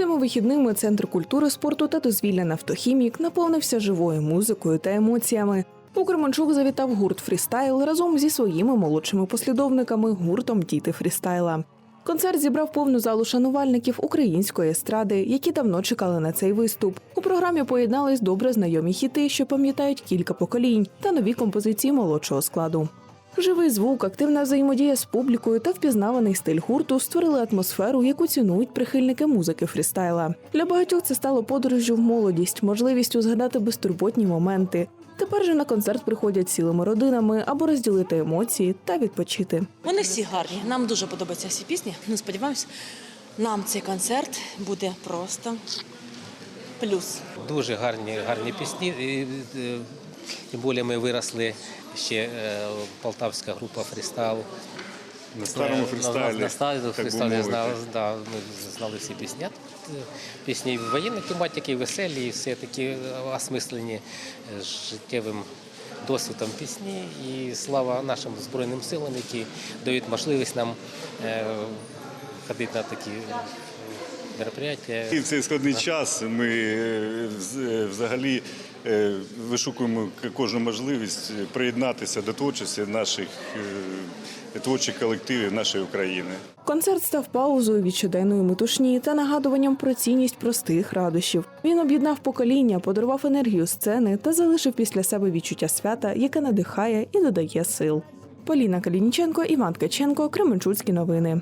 Цими вихідними центр культури, спорту та дозвілля «Нафтохімік» наповнився живою музикою та емоціями. У Кременчук завітав гурт Фрістайл разом зі своїми молодшими послідовниками гуртом Діти Фрістайла. Концерт зібрав повну залу шанувальників української естради, які давно чекали на цей виступ. У програмі поєднались добре знайомі хіти, що пам'ятають кілька поколінь, та нові композиції молодшого складу. Живий звук, активна взаємодія з публікою та впізнаваний стиль гурту створили атмосферу, яку цінують прихильники музики фрістайла. Для багатьох це стало подорожжю в молодість, можливістю згадати безтурботні моменти. Тепер же на концерт приходять цілими родинами або розділити емоції та відпочити. Вони всі гарні. Нам дуже подобаються всі пісні. Ну, сподіваємось, нам цей концерт буде просто плюс. Дуже гарні, гарні пісні. Е, Тим більше ми виросли ще е, полтавська група фрістайл. На старому фрістайлі, На, на старому фрістайлі знали, да, ми знали всі пісні. Е, Пісні воєнної тематики, веселі, і все такі е, осмислені е, життєвим досвідом пісні. І слава нашим Збройним силам, які дають можливість нам е, ходити на такі е, мероприятия. І в цей складний час ми е, е, взагалі е, вишукуємо кожну можливість приєднатися до творчості наших творчих колективів нашої України. Концерт став паузою від щоденної метушні та нагадуванням про цінність простих радощів. Він об'єднав покоління, подарував енергію сцени та залишив після себе відчуття свята, яке надихає і додає сил. Поліна Калініченко, Іван Ткаченко, Кременчуцькі новини.